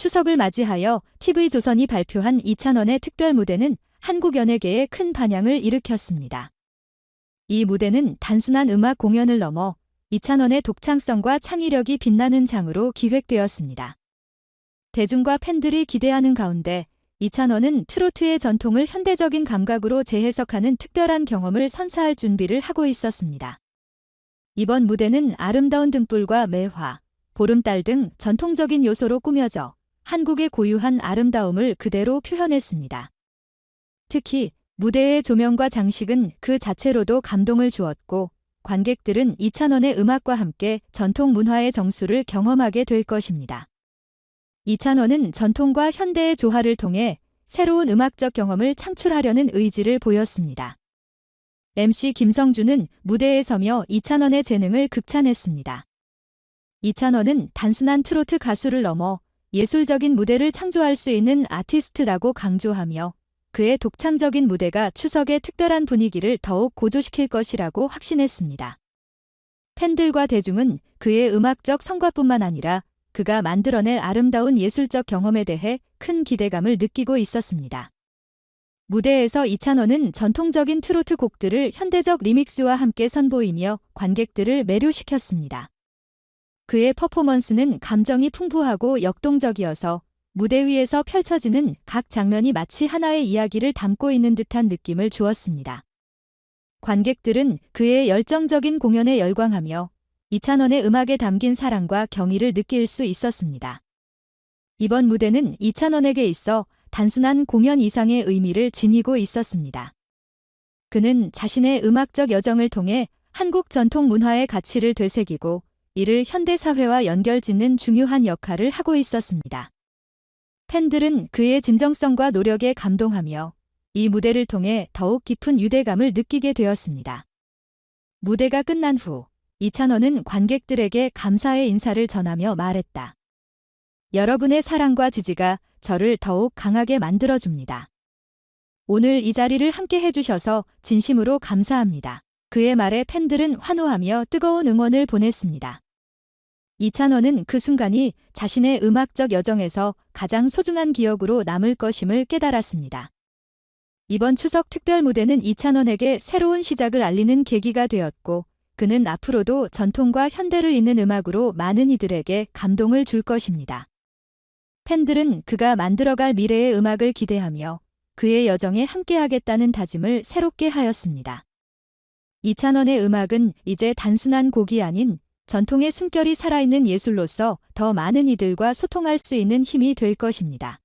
추석을 맞이하여 TV조선이 발표한 이찬원의 특별 무대는 한국 연예계에 큰 반향을 일으켰습니다. 이 무대는 단순한 음악 공연을 넘어 이찬원의 독창성과 창의력이 빛나는 장으로 기획되었습니다. 대중과 팬들이 기대하는 가운데 이찬원은 트로트의 전통을 현대적인 감각으로 재해석하는 특별한 경험을 선사할 준비를 하고 있었습니다. 이번 무대는 아름다운 등불과 매화, 보름달 등 전통적인 요소로 꾸며져 한국의 고유한 아름다움을 그대로 표현했습니다. 특히 무대의 조명과 장식은 그 자체로도 감동을 주었고 관객들은 이찬원의 음악과 함께 전통 문화의 정수를 경험하게 될 것입니다. 이찬원은 전통과 현대의 조화를 통해 새로운 음악적 경험을 창출하려는 의지를 보였습니다. MC 김성주는 무대에 서며 이찬원의 재능을 극찬했습니다. 이찬원은 단순한 트로트 가수를 넘어 예술적인 무대를 창조할 수 있는 아티스트라고 강조하며 그의 독창적인 무대가 추석의 특별한 분위기를 더욱 고조시킬 것이라고 확신했습니다. 팬들과 대중은 그의 음악적 성과뿐만 아니라 그가 만들어낼 아름다운 예술적 경험에 대해 큰 기대감을 느끼고 있었습니다. 무대에서 이찬원은 전통적인 트로트 곡들을 현대적 리믹스와 함께 선보이며 관객들을 매료시켰습니다. 그의 퍼포먼스는 감정이 풍부하고 역동적이어서 무대 위에서 펼쳐지는 각 장면이 마치 하나의 이야기를 담고 있는 듯한 느낌을 주었습니다. 관객들은 그의 열정적인 공연에 열광하며 이찬원의 음악에 담긴 사랑과 경의를 느낄 수 있었습니다. 이번 무대는 이찬원에게 있어 단순한 공연 이상의 의미를 지니고 있었습니다. 그는 자신의 음악적 여정을 통해 한국 전통 문화의 가치를 되새기고 이를 현대사회와 연결짓는 중요한 역할을 하고 있었습니다. 팬들은 그의 진정성과 노력에 감동하며 이 무대를 통해 더욱 깊은 유대감을 느끼게 되었습니다. 무대가 끝난 후 이찬원은 관객들에게 감사의 인사를 전하며 말했다. 여러분의 사랑과 지지가 저를 더욱 강하게 만들어줍니다. 오늘 이 자리를 함께 해주셔서 진심으로 감사합니다. 그의 말에 팬들은 환호하며 뜨거운 응원을 보냈습니다. 이찬원은 그 순간이 자신의 음악적 여정에서 가장 소중한 기억으로 남을 것임을 깨달았습니다. 이번 추석 특별 무대는 이찬원에게 새로운 시작을 알리는 계기가 되었고, 그는 앞으로도 전통과 현대를 잇는 음악으로 많은 이들에게 감동을 줄 것입니다. 팬들은 그가 만들어갈 미래의 음악을 기대하며 그의 여정에 함께하겠다는 다짐을 새롭게 하였습니다. 이찬원의 음악은 이제 단순한 곡이 아닌 전통의 숨결이 살아있는 예술로서 더 많은 이들과 소통할 수 있는 힘이 될 것입니다.